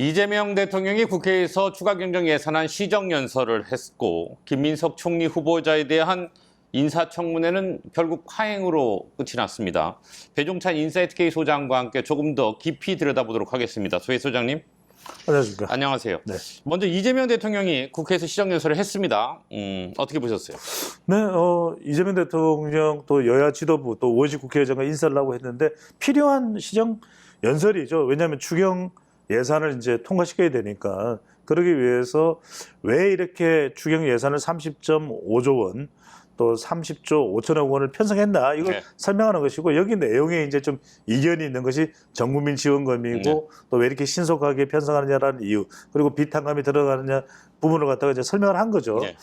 이재명 대통령이 국회에서 추가 경정 예산안 시정 연설을 했고 김민석 총리 후보자에 대한 인사청문회는 결국 파행으로 끝이 났습니다. 배종찬 인사이트K 소장과 함께 조금 더 깊이 들여다보도록 하겠습니다. 소혜 소장님, 안녕하십니까. 안녕하세요. 네. 먼저 이재명 대통령이 국회에서 시정 연설을 했습니다. 음, 어떻게 보셨어요? 네, 어, 이재명 대통령 또 여야 지도부 또 오직 국회의장과 인사를 하고 했는데 필요한 시정 연설이죠. 왜냐하면 추경 예산을 이제 통과시켜야 되니까 그러기 위해서 왜 이렇게 추경 예산을 30.5조 원 또 30조 5천억 원을 편성했나 이걸 네. 설명하는 것이고 여기 내용에 이제 좀 이견이 있는 것이 전국민 지원금이고 네. 또왜 이렇게 신속하게 편성하느냐라는 이유 그리고 비탄감이 들어가느냐 부분을 갖다가 이제 설명을 한 거죠. 네.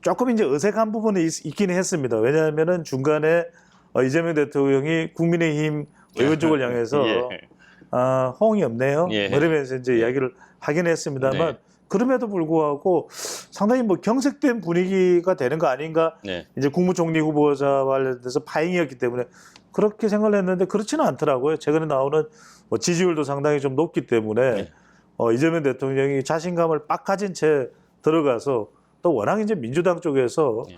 조금 이제 어색한 부분이 있, 긴 했습니다. 왜냐하면은 중간에 어, 이재명 대통령이 국민의힘 의원 쪽을 향해서 예. 아, 호응이 없네요. 예. 뭐 이러면서 이제 이야기를 하긴 했습니다만 네. 그럼에도 불구하고 상당히 뭐 경색된 분위기가 되는 거 아닌가 네. 이제 국무총리 후보자와 관련돼서 파행이었기 때문에 그렇게 생각을 했는데 그렇지는 않더라고요. 최근에 나오는 뭐 지지율도 상당히 좀 높기 때문에 네. 어, 이재명 대통령이 자신감을 빡 가진 채 들어가서 또 워낙 이제 민주당 쪽에서 네.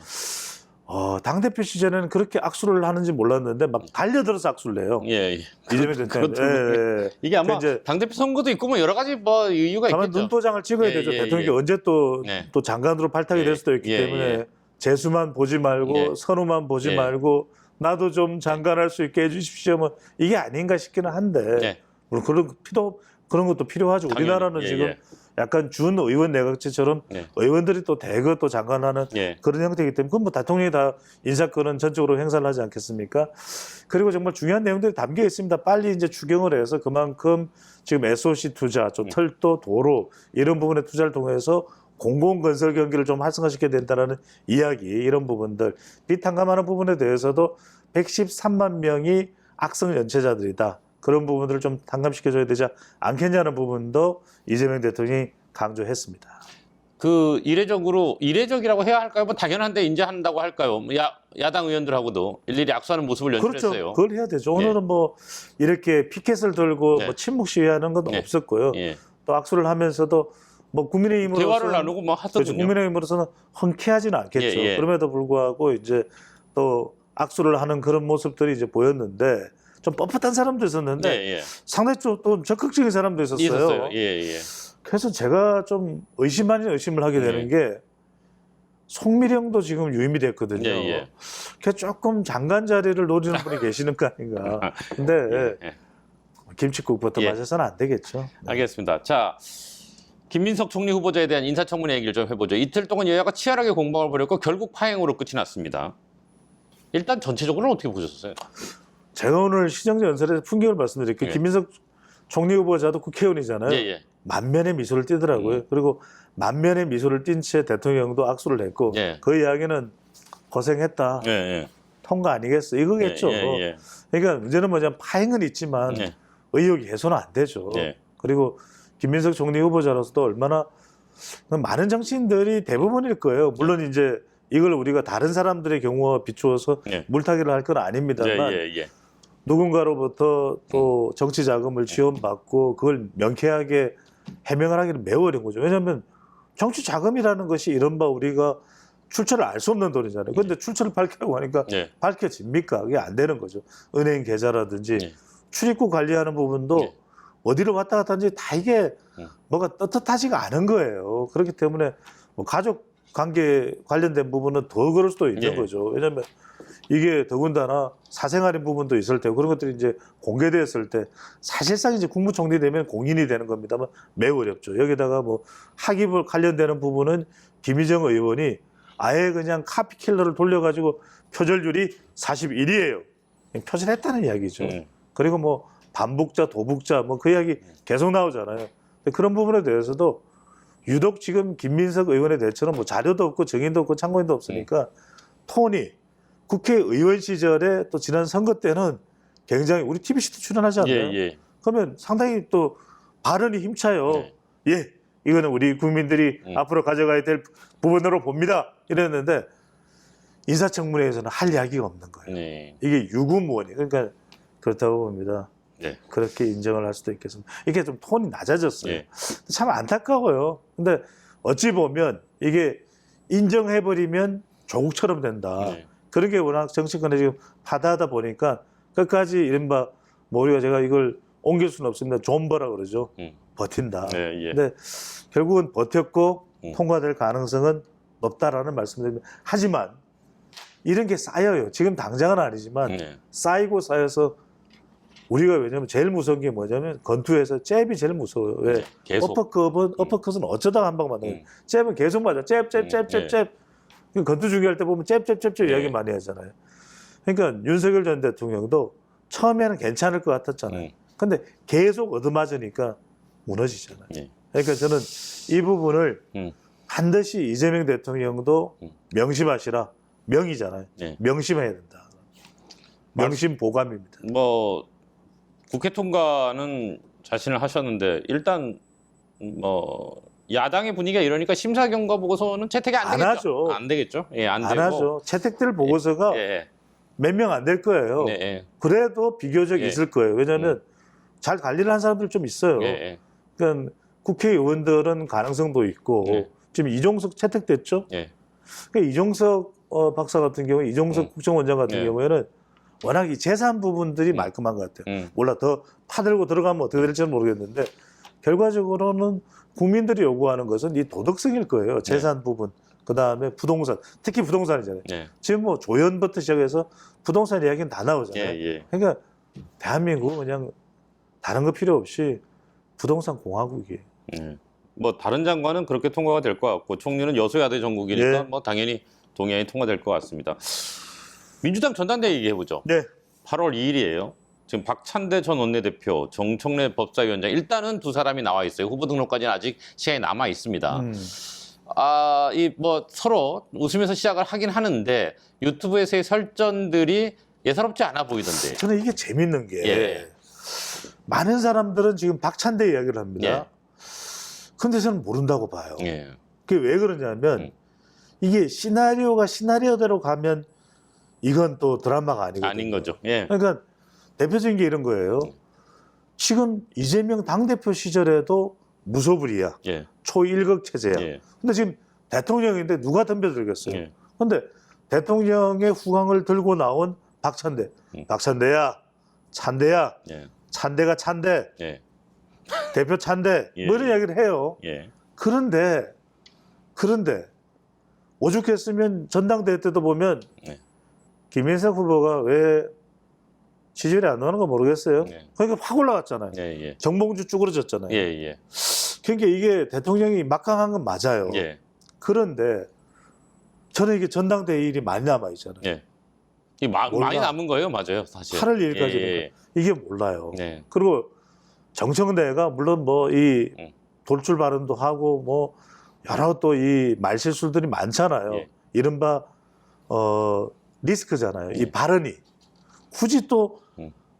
어, 당대표 시절에는 그렇게 악수를 하는지 몰랐는데 막 달려들어서 악수를 해요. 예, 예. 이재명 대통령. 그것도 예, 예. 이게 아마 이제 당대표 선거도 있고 뭐 여러 가지 뭐 이유가 다만 있겠죠. 눈도장을 찍어야 예, 되죠. 예, 대통령이 예. 언제 또, 네. 또 장관으로 발탁이 예, 될 수도 있기 예, 때문에 예. 재수만 보지 말고 예. 선우만 보지 예. 말고 나도 좀 장관할 수 있게 해주십시오. 뭐 이게 아닌가 싶기는 한데 네. 물론 그런 필요 그런 것도 필요하죠. 우리나라는 예, 지금 예. 약간 준 의원 내각제처럼 네. 의원들이 또 대거 또 장관하는 예. 그런 형태이기 때문에 그건 뭐 대통령이 다 인사권은 전적으로 행사를 하지 않겠습니까? 그리고 정말 중요한 내용들이 담겨 있습니다. 빨리 이제 추경을 해서 그만큼 지금 SOC 투자, 음. 좀 철도, 도로 이런 부분의 투자를 통해서 공공건설 경기를 좀 활성화시켜야 된다는 이야기 이런 부분들 비탄감하는 부분에 대해서도 113만 명이 악성 연체자들이다. 그런 부분들을 좀 탕감시켜줘야 되지 않겠냐는 부분도 이재명 대통령이 강조했습니다. 그 이례적으로 이례적이라고 해야 할까요? 뭐 당연한데 인제한다고 할까요? 뭐야 야당 의원들하고도 일일이 악수하는 모습을 그렇죠. 연출했어요. 그걸 해야 되죠. 오늘은 뭐 이렇게 피켓을 들고 네. 뭐 침묵 시위하는 건 네. 없었고요. 예. 또 악수를 하면서도 뭐 국민의힘으로서 대화를 나누고 뭐 그렇죠. 하거든요. 국민의힘으로서는 흔쾌하지는 않겠죠. 예, 예. 그럼에도 불구하고 이제 또 악수를 하는 그런 모습들이 이제 보였는데 좀 뻣뻣한 사람도 있었는데 예, 예. 상당히 좀, 또 적극적인 사람도 있었어요. 있었어요. 예, 예. 그래서 제가 좀 의심 아닌 의심을 하게 되는 네. 게 송미령도 지금 유임이 됐거든요. 예, 예. 그 조금 장관 자리를 노리는 분이 계시는 거 아닌가. 근데 예, 예. 김치국부터 예. 마셔서는 안 되겠죠. 네. 알겠습니다. 자, 김민석 총리 후보자에 대한 인사청문회 얘기를 좀 해보죠. 이틀 동안 여야가 치열하게 공방을 벌였고 결국 파행으로 끝이 났습니다. 일단 전체적으로는 어떻게 보셨어요? 제가 오늘 시정제 연설에서 풍경을 말씀드릴게요. 예. 김민석 총리 후보자도 국회의원이잖아요. 예, 예. 만면의 미소를 띠더라고요. 음. 그리고 만면의 미소를 띈채 대통령도 악수를 했고 예. 그 이야기는 고생했다. 예, 예. 통과 아니겠어. 이거겠죠. 예, 예, 그러니까 문제는 뭐냐면 파행은 있지만 예. 의혹이 해소는 안 되죠. 예. 그리고 김민석 총리 후보자로서도 얼마나 많은 정치인들이 대부분일 거예요. 물론 이제 이걸 우리가 다른 사람들의 경우와 비추어서 예. 물타기를 할건 예, 아닙니다만 예, 예. 누군가로부터 또 정치 자금을 지원받고 그걸 명쾌하게 해명을 하기는 매우 어려운 거죠. 왜냐하면 정치 자금이라는 것이 이른바 우리가 출처를 알 수 없는 돈이잖아요. 그런데 출처를 밝히라고 하니까 예. 밝혀집니까? 그게 안 되는 거죠. 은행 계좌라든지 예. 출입국 관리하는 부분도 예. 어디로 왔다 갔다 하는지 다 이게 음. 뭐가 떳떳하지가 않은 거예요. 그렇기 때문에 뭐 가족 관계 관련된 부분은 더 그럴 수도 있는 예. 거죠. 왜냐하면 이게 더군다나 사생활인 부분도 있을 테고 그런 것들이 이제 공개됐을 때 사실상 이제 국무총리 되면 공인이 되는 겁니다만 매우 어렵죠. 여기다가 뭐 학입을 관련되는 부분은 김희정 의원이 아예 그냥 카피킬러를 돌려가지고 표절률이 41이에요. 표절했다는 이야기죠. 음. 그리고 뭐 반복자, 도북자 뭐 그 이야기 계속 나오잖아요. 그런 부분에 대해서도 유독 지금 김민석 의원의 대처는 뭐 자료도 없고 증인도 없고 참고인도 없으니까 톤이 국회의원 시절에 또 지난 선거 때는 굉장히 우리 TBC도 출연하지 예, 않나요? 예. 그러면 상당히 또 발언이 힘차요. 네. 예, 이거는 우리 국민들이 음. 앞으로 가져가야 될 부분으로 봅니다. 이랬는데 인사청문회에서는 할 이야기가 없는 거예요. 네. 이게 유구무원이 그러니까 그렇다고 봅니다. 네. 그렇게 인정을 할 수도 있겠습니다. 이게 좀 톤이 낮아졌어요. 예. 참 안타까워요. 근데 어찌 보면 이게 인정해버리면 조국처럼 된다. 네. 그런 게 워낙 정치권에 지금 파다하다 보니까 끝까지 이른바 뭐 우리가 제가 이걸 옮길 수는 없습니다. 존버라 그러죠. 음. 버틴다. 네, 예. 근데 결국은 버텼고 음. 통과될 가능성은 높다라는 말씀드립니다. 하지만 이런 게 쌓여요. 지금 당장은 아니지만 네. 쌓이고 쌓여서 우리가 왜냐면 제일 무서운 게 뭐냐면 건투에서 잽이 제일 무서워요. 왜? 네, 계속. 어퍼컷은 어퍼컷은 어쩌다가 한 방 맞는 거예요. 음. 잽은 계속 맞아. 잽, 잽, 잽, 음, 잽, 예. 잽. 그 건투 중계할 때 보면 잽, 잽, 잽, 잽 예. 이야기 많이 하잖아요. 그러니까 윤석열 전 대통령도 처음에는 괜찮을 것 같았잖아요. 음. 근데 계속 얻어맞으니까 무너지잖아요. 예. 그러니까 저는 이 부분을 음. 반드시 이재명 대통령도 음. 명심하시라. 명이잖아요. 예. 명심해야 된다. 명심 보감입니다. 뭐 국회 통과는 자신을 하셨는데 일단 뭐 야당의 분위기가 이러니까 심사 경과 보고서는 채택이 안, 안 되겠죠. 하죠. 안 되겠죠. 예, 안, 안 되고. 하죠. 채택될 보고서가 예, 몇명 안 될 거예요. 예, 예, 그래도 비교적 예. 있을 거예요. 왜냐하면 잘 관리를 한 사람들 좀 있어요. 예, 예, 그러니까 국회의원들은 가능성도 있고 예. 지금 이종석 채택됐죠. 예. 그러니까 이종석 어, 박사 같은 경우, 이종석 음. 국정원장 같은 예. 경우에는 워낙 이 재산 부분들이 음. 말끔한 것 같아요. 음, 몰라 더 파들고 들어가면 어떻게 될지는 모르겠는데 결과적으로는 국민들이 요구하는 것은 이 도덕성일 거예요. 재산 부분. 그 다음에 부동산, 특히 부동산이잖아요. 예, 지금 뭐 조연부터 시작해서 부동산 이야기는 다 예, 나오잖아요. 예. 그러니까 대한민국은 그냥 다른 거 필요 없이 부동산 공화국이에요. 예. 뭐 다른 장관은 그렇게 통과가 될 것 같고 총리는 여소야대 전국이니까 예. 뭐 당연히 동의안이 통과될 것 같습니다. 민주당 전당대 얘기해 보죠. 네. 8월 2일이에요. 지금 박찬대 전 원내대표, 정청래 법사위원장 일단은 두 사람이 나와 있어요. 후보 등록까지는 아직 시간이 남아 있습니다. 음. 아, 이 뭐 서로 웃으면서 시작을 하긴 하는데 유튜브에서의 설전들이 예사롭지 않아 보이던데. 저는 이게 재밌는 게 예. 많은 사람들은 지금 박찬대 이야기를 합니다. 예. 근데 저는 모른다고 봐요. 예. 그게 왜 그러냐면 음. 이게 시나리오가 시나리오대로 가면 이건 또 드라마가 아니거든요. 아닌 거죠. 예. 그러니까 대표적인 게 이런 거예요. 지금 이재명 당대표 시절에도 무소불위야. 예. 초일극 체제야. 예. 근데 지금 대통령인데 누가 덤벼들겠어요? 예. 근데 대통령의 후광을 들고 나온 박찬대. 음. 박찬대야, 찬대야, 예. 찬대가 찬대, 예. 대표 찬대. 예. 뭐 이런 이야기를 해요. 예. 그런데, 그런데, 오죽했으면 전당대회 때도 보면 네. 김인석 후보가 왜 지지율이 안 나오는 거 모르겠어요. 예. 그러니까 확 올라갔잖아요. 예. 예. 정봉주 쭈그러졌잖아요. 예. 예. 그러니까 이게 대통령이 막강한 건 맞아요. 예. 그런데 저는 이게 전당대회 일이 많이 남아 있잖아요. 예. 이 마- 몰라. 많이 남은 거예요, 맞아요, 사실. 8월 1일까지는 예. 이게 몰라요. 네. 그리고 정청래가 물론 뭐 이 음. 돌출 발언도 하고 뭐 여러 또 이 말실수들이 많잖아요. 예. 이른바 어 리스크잖아요. 예. 이 발언이 굳이 또 음.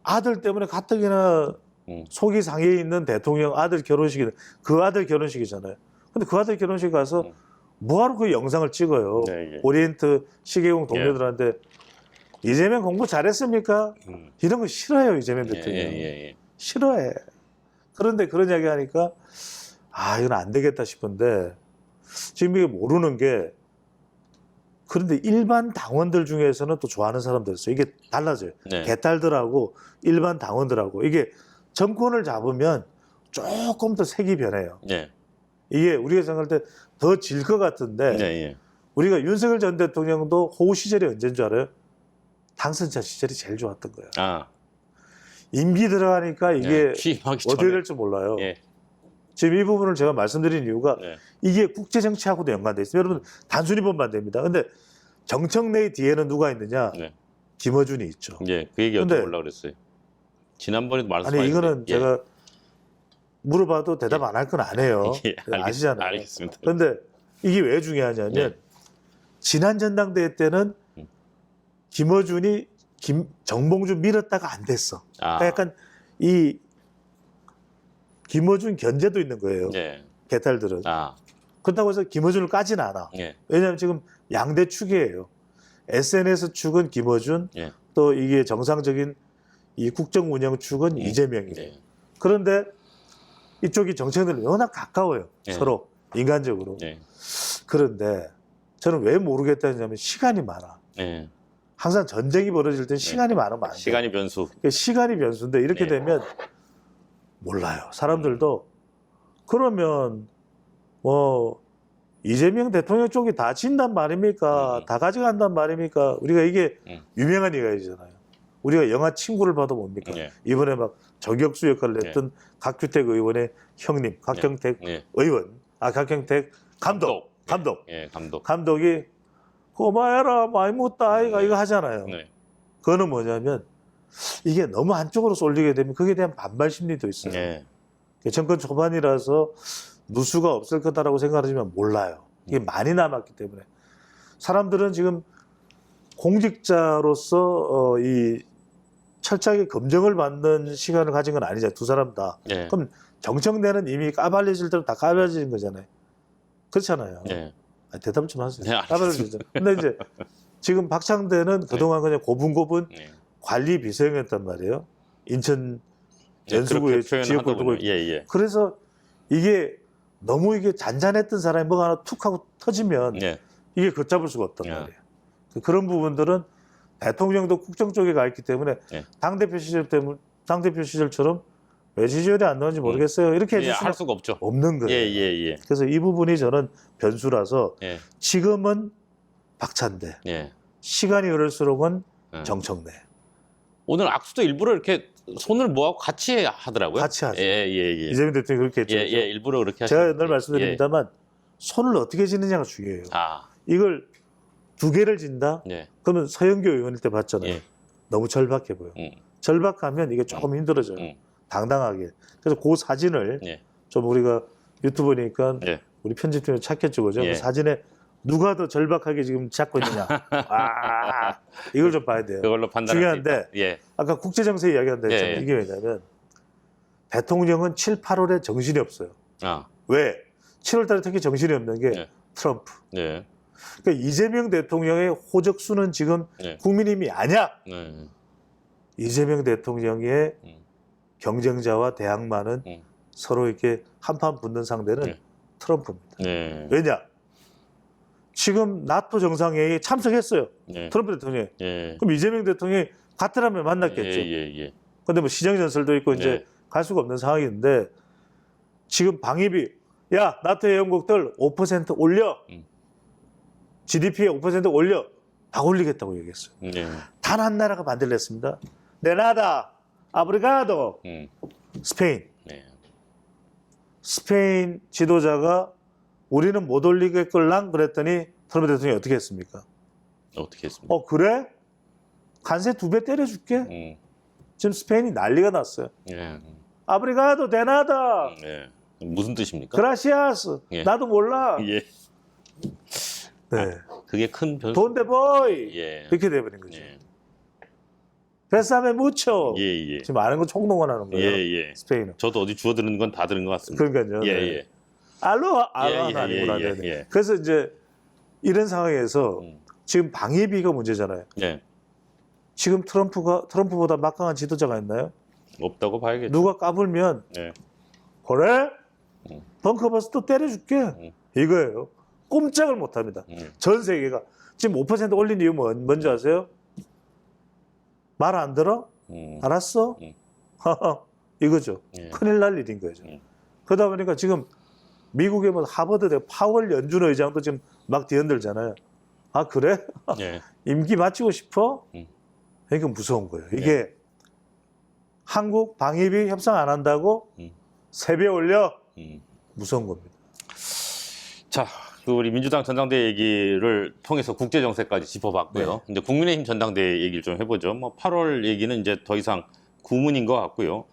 아들 때문에 가뜩이나 음. 속이 상해 있는 대통령 아들 결혼식이 그 아들 결혼식이잖아요. 근데 그 아들 결혼식 가서 음. 뭐하러 그 영상을 찍어요? 네, 예. 오리엔트 시계공 동료들한테 이재명 공부 잘했습니까? 음. 이런 거 싫어요 이재명 예, 대통령. 예, 예, 예. 싫어해. 그런데 그런 이야기 하니까 아 이건 안 되겠다 싶은데 지금 이게 모르는 게 그런데 일반 당원들 중에서는 또 좋아하는 사람들 있어요. 이게 달라져요. 네. 개딸들하고 일반 당원들하고 이게 정권을 잡으면 조금 더 색이 변해요. 예. 이게 우리가 생각할 때 더 질 것 같은데 네, 예. 우리가 윤석열 전 대통령도 호우 시절이 언제인 줄 알아요? 당선자 시절이 제일 좋았던 거예요. 아. 임기 들어가니까 이게 예. 취임하기 어떻게. 될지 몰라요. 예. 지금 이 부분을 제가 말씀드린 이유가 네. 이게 국제 정치하고도 연관돼 있어요. 여러분 단순히 보면 안 됩니다. 근데 정청래의 뒤에는 누가 있느냐? 네. 김어준이 있죠. 예. 그 얘기 여쭤보려고 그랬어요. 지난번에도 말씀하셨는데. 아니 이거는 예. 제가 물어봐도 대답 안할 건 안 해요. 예, 알겠, 아시잖아요. 알겠습니다. 그런데 이게 왜 중요하냐면 예. 지난 전당대회 때는 음. 김어준이 김 정봉주 밀었다가 안 됐어. 아. 그러니까 약간 이 김어준 견제도 있는 거예요. 예. 개딸들은. 아. 그렇다고 해서 김어준을 까지는 않아. 예. 왜냐하면 지금 양대 축이에요. SNS 축은 김어준, 예. 또 이게 정상적인 이 국정 운영 축은 이재명이에요. 네. 그런데 이쪽이 정책들이 워낙 가까워요. 네. 서로 인간적으로. 네. 그런데 저는 왜 모르겠다냐면 시간이 많아. 네. 항상 전쟁이 벌어질 땐 시간이 많으면 안 돼. 시간이 변수. 그러니까 시간이 변수인데 이렇게 네. 되면 몰라요. 사람들도 그러면 뭐 이재명 대통령 쪽이 다 진단 말입니까? 음. 다 가져간단 말입니까? 우리가 이게 음. 유명한 이야기잖아요. 우리가 영화 친구를 봐도 뭡니까? 네. 이번에 막 정격수 역할을 했던 각규택 의원의 형님, 각경택 네. 의원, 아 각경택 감독, 감독, 예, 감독. 감독이 고마해라 많이 묻다 아이가 이거 하잖아요. 네. 그거는 뭐냐면 이게 너무 한쪽으로 쏠리게 되면 그에 대한 반발 심리도 있어요. 네. 정권 초반이라서 누수가 없을 거다라고 생각하지만 몰라요. 이게 음. 많이 남았기 때문에 사람들은 지금 공직자로서 어, 이 철저하게 검증을 받는 시간을 가진 건 아니잖아요. 두 사람 다. 네. 그럼 정청래는 이미 까발려질 대로 다 까발려진 거잖아요. 그렇잖아요. 네. 아, 대답 좀 하세요. 네. 까발려지죠. 근데 이제 지금 박창대는 그동안 그냥 고분고분 네. 관리 비서였단 말이에요. 인천 지역구를 두고 하더군요. 예, 예. 그래서 이게 너무 이게 잔잔했던 사람이 뭐가 하나 툭 하고 터지면 네. 이게 걷잡을 수가 없단 야. 말이에요. 그- 그런 부분들은 대통령도 국정 쪽에 가 있기 때문에 네. 당대표 시절 때문 당대표 시절처럼 왜 지지율이 안 나오는지 모르겠어요. 이렇게 예, 해줄 수는 할 수가 없죠. 없는 거예요. 예, 예, 예. 그래서 이 부분이 저는 변수라서 예. 지금은 박찬대, 예. 시간이 흐를수록은 예. 정청래 오늘 악수도 일부러 이렇게 손을 모아고 같이 하더라고요. 같이 하죠. 예, 예, 예. 이재명 대통령이 그렇게 했죠. 예, 예, 일부러 그렇게 제가 하시는 늘 거지. 말씀드립니다만 손을 어떻게 짓느냐가 중요해요. 예. 아, 이걸 두 개를 진다? 네. 그러면 서영교 의원일 때 봤잖아요. 예. 너무 절박해 보여. 음. 절박하면 이게 조금 힘들어져요. 음. 당당하게. 그래서 그 사진을 예. 좀 우리가 유튜브니까 예. 우리 편집팀에 찾겠죠, 그죠? 예. 그 사진에 누가 더 절박하게 지금 잡고 있느냐. 아, 이걸 좀 봐야 돼요. 그걸로 판단할 중요한데. 예. 아까 국제 정세 이야기한다 했잖아요. 예, 예. 이게 왜냐면 대통령은 7, 8월에 정신이 없어요. 아, 왜? 7월 달에 특히 정신이 없는 게 예. 트럼프. 네. 그러니까 이재명 대통령의 호적수는 지금 네. 국민힘이 아니야. 네. 이재명 대통령의 음. 경쟁자와 대항마는 음. 서로 이렇게 한판 붙는 상대는 네. 트럼프입니다. 네. 왜냐? 지금 나토 정상회의에 참석했어요. 네. 트럼프 대통령이. 예. 그럼 이재명 대통령이 같으라면 만났겠죠. 예, 예, 예. 근데 뭐 시정 전설도 있고 이제 네. 갈 수가 없는 상황인데 지금 방위비 야 나토 회원국들 5% 올려 음. GDP에 5% 올려 다 올리겠다고 얘기했어요. 네. 단한 나라가 반대를 했습니다. 네나다 아브리가도 음. 스페인 네. 스페인 지도자가 우리는 못 올리겠걸랑 그랬더니 트럼프 대통령이 어떻게 했습니까? 어떻게 했습니까? 어 그래? 관세 두 배 때려줄게. 음. 지금 스페인이 난리가 났어요. 예. 아브리가도 데나다 예. 무슨 뜻입니까? 그라시아스 예. 나도 몰라. 예. 네. 그게 큰 변수. 돈데 보이 예. 이렇게 돼버린 거죠. 예. 베사메 무초 예, 예. 지금 아는 거 총동원하는 예, 거예요. 예. 스페인은. 저도 어디 주워 들은 건 다 들은 것 같습니다. 그러니까요. 예, 네. 예. 알로하 예, 예, 아니구나. 예, 예, 네, 네. 예. 그래서 이제 이런 상황에서 음. 지금 방위비가 문제잖아요. 예. 지금 트럼프가 트럼프보다 막강한 지도자가 있나요? 없다고 봐야겠죠. 누가 까불면 예. 그래? 음. 벙커버스 또 때려줄게. 이거예요. 꼼짝을 못합니다. 음. 전 세계가 지금 5% 올린 이유 뭐, 뭔지 아세요? 말 안 들어? 음. 알았어? 음. 이거죠. 예. 큰일 날 일인 거죠. 음. 그러다 보니까 지금 미국의 뭐 하버드 대 파월 연준 의장도 지금 막 뒤흔들잖아요. 아 그래? 예. 임기 마치고 싶어? 음. 이게 무서운 거예요. 이게 한국 방위비 협상 안 한다고 음. 세배 올려 음. 무서운 겁니다. 자, 그 우리 민주당 전당대회 얘기를 통해서 국제 정세까지 짚어봤고요. 네. 이제 국민의힘 전당대회 얘기를 좀 해보죠. 뭐 8월 얘기는 이제 더 이상 구문인 것 같고요.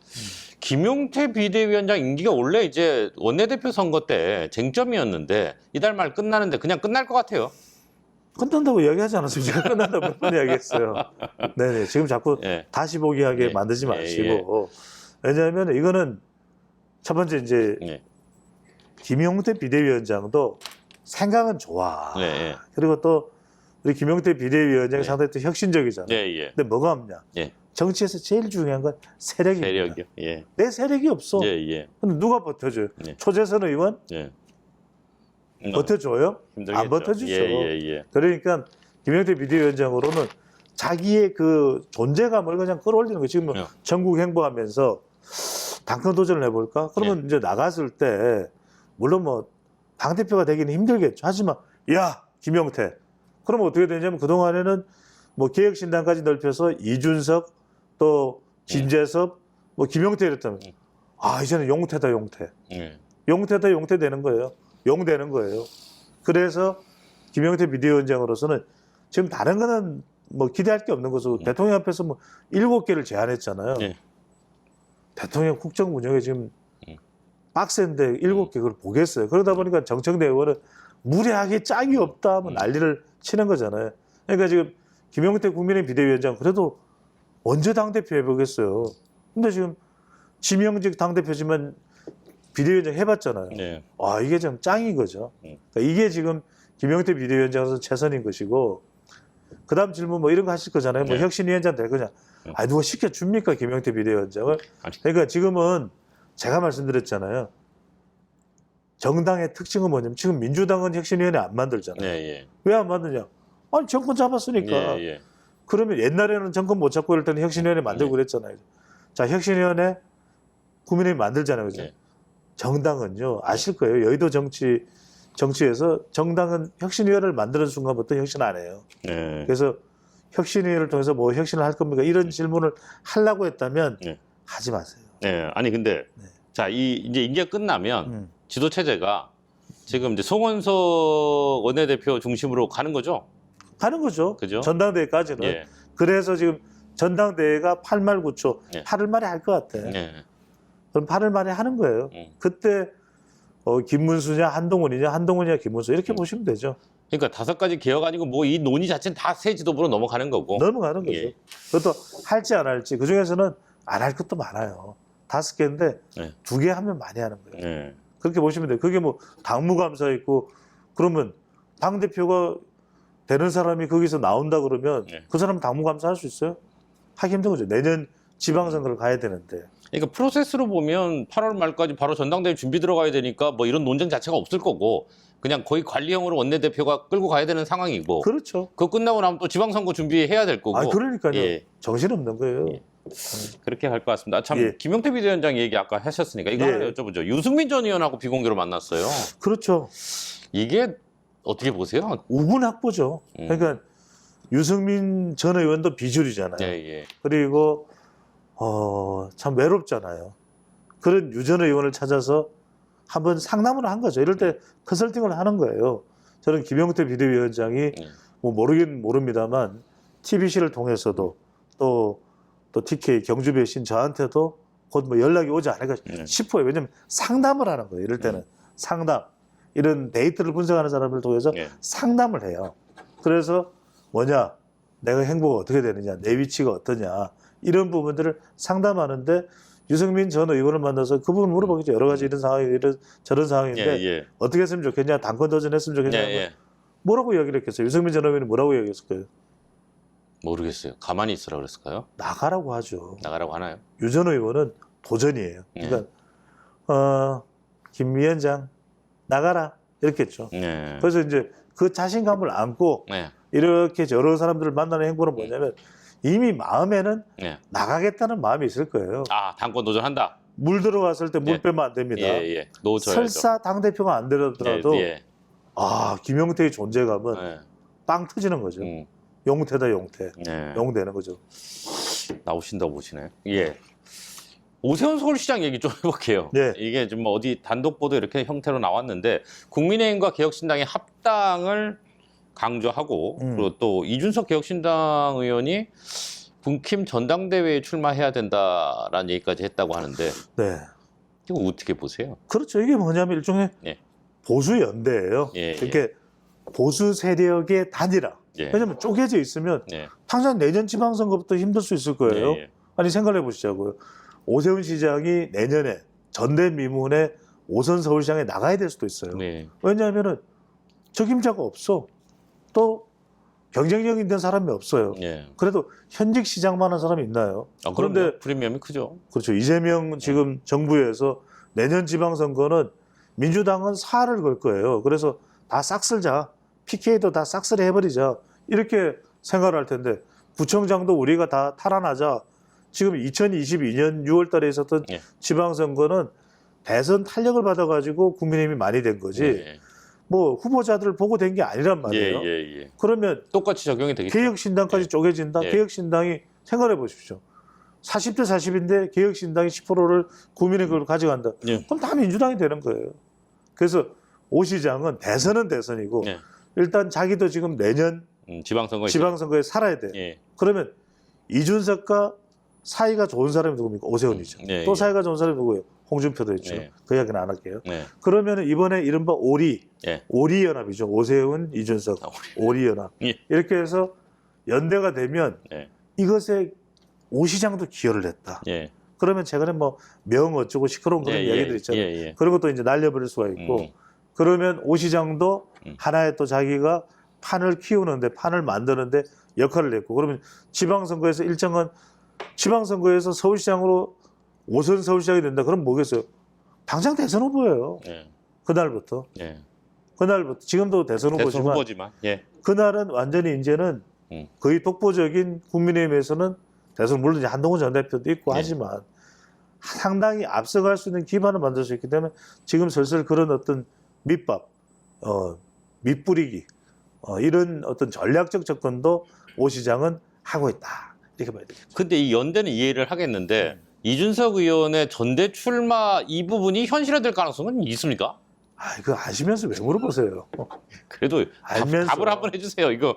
김용태 비대위원장 임기가 원래 이제 원내대표 선거 때 쟁점이었는데 이달 말 끝나는데 그냥 끝날 것 같아요. 끝난다고 이야기하지 않았습니까? 끝난다고 몇번 이야기했어요. 네네. 지금 자꾸 예. 다시 보기 하게 예. 만들지 예, 마시고. 왜냐하면 이거는 첫 번째 이제 예. 김용태 비대위원장도 생각은 좋아. 네, 예. 그리고 또 우리 김용태 비대위원장이 네. 상당히 또 혁신적이잖아요. 예, 예. 근데 뭐가 없냐? 예. 정치에서 제일 중요한 건 세력입니다. 세력이요. 예. 내 세력이 없어. 예, 예. 근데 누가 버텨줘요? 예. 초재선 의원 예. 음, 버텨줘요? 힘들겠죠. 안 버텨주죠. 예, 예, 예. 그러니까 김영태 비대위원장으로는 자기의 그 존재감을 그냥 끌어올리는 거예요. 지금 뭐 예. 전국 행보하면서 당권 도전을 해볼까? 그러면 예. 이제 나갔을 때 물론 뭐 당 대표가 되기는 힘들겠죠. 하지만 야 김영태 그러면 어떻게 되냐면 그 동안에는 뭐 개혁신당까지 넓혀서 이준석 또 진재섭 뭐 김영태 이랬다면 음. 아 이제는 용태다 용태 예. 용태다 용태 되는 거예요. 용 되는 거예요. 그래서 김영태 비대위원장으로서는 지금 다른 거는 뭐 기대할 게 없는 것으로 대통령 앞에서 뭐 일곱 개를 제안했잖아요. 예. 대통령 국정 운영에 지금 음. 빡센데 일곱 개 그걸 보겠어요. 그러다 보니까 정청래 의원은 무례하게 짝이 없다 하면 음. 난리를 치는 거잖아요. 그러니까 지금 김영태 국민의 비대위원장 그래도 언제 당대표 해보겠어요. 근데 지금 지명직 당대표지만 비대위원장 해봤잖아요. 예. 아 이게 좀 짱인 거죠. 음. 그러니까 이게 지금 김영태 비대위원장으로서 최선인 것이고 그 다음 질문 뭐 이런 거 하실 거잖아요. 뭐 네. 혁신위원장 될 거냐? 음. 아 누가 시켜 줍니까 김영태 비대위원장을? 그러니까 지금은 제가 말씀드렸잖아요. 정당의 특징은 뭐냐면 지금 민주당은 혁신위원회 안 예, 만들잖아요. 예. 왜안 만드냐? 아니 정권 잡았으니까. 예, 예. 그러면 옛날에는 정권 못 잡고 이럴 때는 혁신위원회 만들고 네. 그랬잖아요. 자, 혁신위원회 국민의힘 만들잖아요. 그죠? 네. 정당은요, 아실 거예요. 여의도 정치, 정치에서 정당은 혁신위원회를 만드는 순간부터 혁신 안 해요. 예. 그래서 혁신위원회를 통해서 뭐 혁신을 할 겁니까? 이런 질문을 하려고 했다면 네. 하지 마세요. 예. 아니 근데 네. 자, 이 이제 임기가 끝나면 음. 지도 체제가 지금 이제 송원석 원내대표 중심으로 가는 거죠? 가는 거죠. 그죠? 전당대회까지는. 예. 그래서 지금 전당대회가 8말 9초, 예. 8월 말에 할 것 같아. 예. 그럼 8월 말에 하는 거예요. 음. 그때 어, 김문수냐 한동훈이냐 한동훈이냐 김문수 이렇게 음. 보시면 되죠. 그러니까 다섯 가지 개혁 아니고 뭐 이 논의 자체는 다 새 지도부로 넘어가는 거고. 넘어가는 거죠. 예. 그것도 할지 안 할지 그 중에서는 안 할 것도 많아요. 다섯 개인데 네. 두개 하면 많이 하는 거예요. 예. 그렇게 보시면 돼요. 그게 뭐 당무감사 있고 그러면 당 대표가 되는 사람이 거기서 나온다 그러면 네. 그 사람 당무 감사 할 수 있어요? 하기 힘든 거죠. 내년 지방선거를 가야 되는데. 그러니까 프로세스로 보면 8월 말까지 바로 전당대회 준비 들어가야 되니까 뭐 이런 논쟁 자체가 없을 거고 그냥 거의 관리형으로 원내대표가 끌고 가야 되는 상황이고 그렇죠. 그거 끝나고 나면 또 지방선거 준비해야 될 거고 아 그러니까요. 예. 정신없는 거예요. 예. 그렇게 할것 같습니다. 참 예. 김용태 비대위원장 얘기 아까 하셨으니까 이거 예. 하나 여쭤보죠. 유승민 전 의원하고 비공개로 만났어요. 그렇죠. 이게 어떻게 보세요? 우분학보죠. 음. 그러니까 유승민 전 의원도 비주류잖아요. 예, 예. 그리고 어, 참 외롭잖아요. 그런 유전 의원을 찾아서 한번 상담을 한 거죠. 이럴 때 컨설팅을 하는 거예요. 저는 김영태 비대위원장이 예. 뭐 모르긴 모릅니다만 TBC를 통해서도 또, 또 TK 경주 배신 저한테도 곧 뭐 연락이 오지 않을까 네. 싶어요. 왜냐면 상담을 하는 거예요. 이럴 때는 상담. 이런 데이터를 분석하는 사람을 통해서 예. 상담을 해요. 그래서 뭐냐, 내가 행보가 어떻게 되느냐, 내 위치가 어떠냐, 이런 부분들을 상담하는데 유승민 전 의원을 만나서 그 부분 물어보겠죠. 여러 가지 이런 상황이, 이런, 저런 예, 상황인데 예. 어떻게 했으면 좋겠냐, 당권 도전했으면 예, 좋겠냐, 예. 뭐라고 이야기를 했겠어요. 유승민 전 의원이 뭐라고 이야기했을 거예요. 모르겠어요. 가만히 있으라 그랬을까요? 나가라고 하죠. 나가라고 하나요? 유 전 의원은 도전이에요. 그러니까, 어, 김 위원장, 나가라. 이렇게 했죠. 네. 그래서 이제 그 자신감을 안고 네. 이렇게 여러 사람들을 만나는 행보는 뭐냐면 이미 마음에는 네. 나가겠다는 마음이 있을 거예요. 아, 당권 도전한다. 물 들어왔을 때 물 예. 빼면 안 됩니다. 예, 예. 놓쳐야죠. 설사 당 대표가 안 되더라도 예, 예. 아 김용태의 존재감은 예. 빵 터지는 거죠. 음, 용태다 용태, 예. 용 되는 거죠. 나오신다고 보시네. 예. 오세훈 서울시장 얘기 좀 해볼게요. 네. 이게 좀 어디 단독 보도 이렇게 형태로 나왔는데 국민의힘과 개혁신당의 합당을 강조하고 음. 그리고 또 이준석 개혁신당 의원이 군킴 전당대회에 출마해야 된다라는 얘기까지 했다고 하는데 네, 이거 어떻게 보세요? 그렇죠. 이게 뭐냐면 일종의 예. 보수 연대예요. 예, 이렇게 보수 세력의 단일화. 예. 왜냐면 쪼개져 있으면 예. 당장 내년 지방선거부터 힘들 수 있을 거예요. 예, 예. 아니 생각해 보시자고요. 오세훈 시장이 내년에 전대미문에 오선 서울시장에 나가야 될 수도 있어요. 네. 왜냐하면은 적임자가 없어. 또 경쟁력 있는 사람이 없어요. 예. 그래도 현직 시장만 한 사람이 있나요? 아, 그런데 프리미엄이 크죠. 그렇죠. 이재명 지금 정부에서 내년 지방선거는 민주당은 사활을 걸 거예요. 그래서 다 싹쓸자. PK도 다 싹쓸이 해버리자. 이렇게 생각을 할 텐데 구청장도 우리가 다 탈환하자. 지금 2022년 6월 달에 있었던 예. 지방선거는 대선 탄력을 받아가지고 국민의힘이 많이 된 거지. 예. 뭐 후보자들을 보고 된 게 아니란 예, 말이에요. 예, 예. 그러면 똑같이 적용이 되겠죠. 개혁신당까지 예. 쪼개진다. 예. 개혁신당이 생각해 보십시오. 40대 40인데 개혁신당이 10%를 국민의 걸 가져간다. 예. 그럼 다 민주당이 되는 거예요. 그래서 오 시장은 대선은 대선이고 예. 일단 자기도 지금 내년 음, 지방선거 지방선거에 살아야 돼. 예. 그러면 이준석과 사이가 좋은 사람이 누굽니까? 오세훈이죠. 예, 또 예. 사이가 좋은 사람이 누구예요? 홍준표도 있죠. 예. 그 이야기는 안 할게요. 네. 그러면 이번에 이른바 오리, 예. 오리 연합이죠. 오세훈, 이준석, 아, 오리 연합. 예. 이렇게 해서 연대가 되면 예. 이것에 오 시장도 기여를 했다. 예. 그러면 최근에 뭐명 어쩌고 시끄러운 그런 예, 이야기들 예, 있잖아요. 예, 예. 그런 것도 이제 날려버릴 수가 있고 음. 그러면 오 시장도 음. 하나의 또 자기가 판을 키우는데 판을 만드는데 역할을 했고 그러면 지방선거에서 일정한 지방선거에서 서울시장으로 오선 서울시장이 된다 그럼 뭐겠어요? 당장 대선 후보예요. 예. 그날부터 예. 그날부터 지금도 대선 대선 후보지만 후보지만 예. 그날은 완전히 이제는 음. 거의 독보적인 국민의힘에서는 대선 물론 이제 한동훈 전 대표도 있고 네. 하지만 상당히 앞서갈 수 있는 기반을 만들 수 있기 때문에 지금 슬슬 그런 어떤 밑밥, 어, 밑뿌리기 어, 이런 어떤 전략적 접근도 오 시장은 하고 있다 이렇게 봐야 되겠죠. 근데 이 연대는 이해를 하겠는데 이준석 의원의 전대 출마 이 부분이 현실화될 가능성은 있습니까? 아, 이거 아시면서 왜 물어보세요? 그래도 답, 알면서. 답 을 한번 해주세요. 이거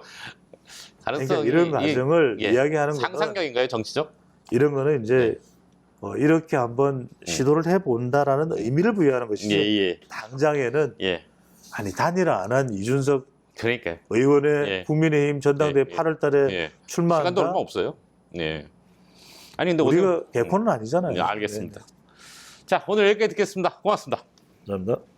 그러니까 가능성이 이런 이- 과정을 예. 이야기하는 거는 상상력인가요, 정치적? 이런 거는 이제 네. 어, 이렇게 한번 시도를 해본다라는 의미를 부여하는 것이지 예, 예, 당장에는 예. 아니 단일화 안 한 이준석 그러니까 의원의 예. 국민의힘 전당대회 예, 예. 8월 달에 예. 시간도 출마한다. 얼마 없어요. 예. 아니 근데 우리가 개콘은 아니잖아요. 예, 알겠습니다. 자 오늘 여기까지 듣겠습니다. 고맙습니다. 네, 감사합니다.